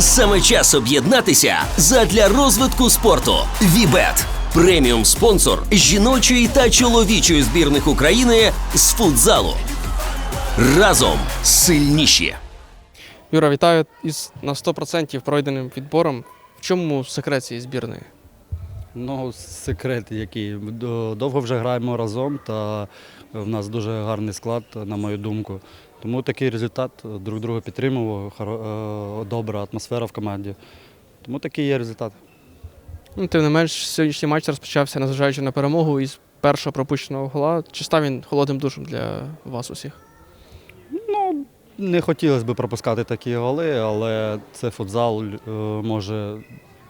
Саме час об'єднатися задля розвитку спорту. Вібет преміум спонсор жіночої та чоловічої збірних України з футзалу. Разом сильніші. Юра, вітаю із на 100% пройденим відбором. В чому секрет цієї збірної? Ну, секрет який. Довго вже граємо разом, та в нас дуже гарний склад, на мою думку. Тому такий результат друг друга підтримував, е, добра атмосфера в команді. Тому такий є результат. Ну, тим не менш, сьогоднішній матч розпочався, незважаючи на перемогу із першого пропущеного гола. Чи став він холодним душем для вас усіх? Ну, не хотілося б пропускати такі голи, але це футзал е, може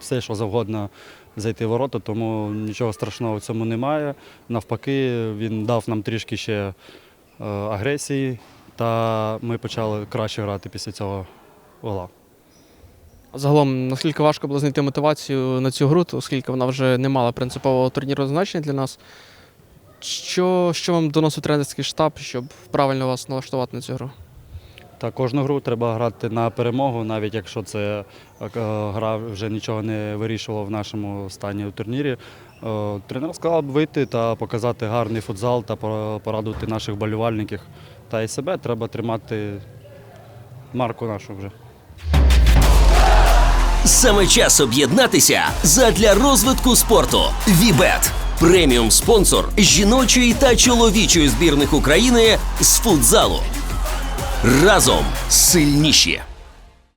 все, що завгодно зайти в ворота, тому нічого страшного в цьому немає. Навпаки, він дав нам трішки ще е, агресії, та ми почали краще грати після цього гола. Загалом, наскільки важко було знайти мотивацію на цю гру, оскільки вона вже не мала принципового турнірного значення для нас. Що, що вам доносить тренерський штаб, щоб правильно вас налаштувати на цю гру? Та кожну гру треба грати на перемогу, навіть якщо це е, гра вже нічого не вирішувала в нашому стані у турнірі. Е, Тренер сказав вийти та показати гарний футзал та пора- порадувати наших болівальників. Та і себе треба тримати марку нашу вже. Саме час об'єднатися задля розвитку спорту. Вібет преміум спонсор жіночої та чоловічої збірних України з футзалу. Разом сильніші.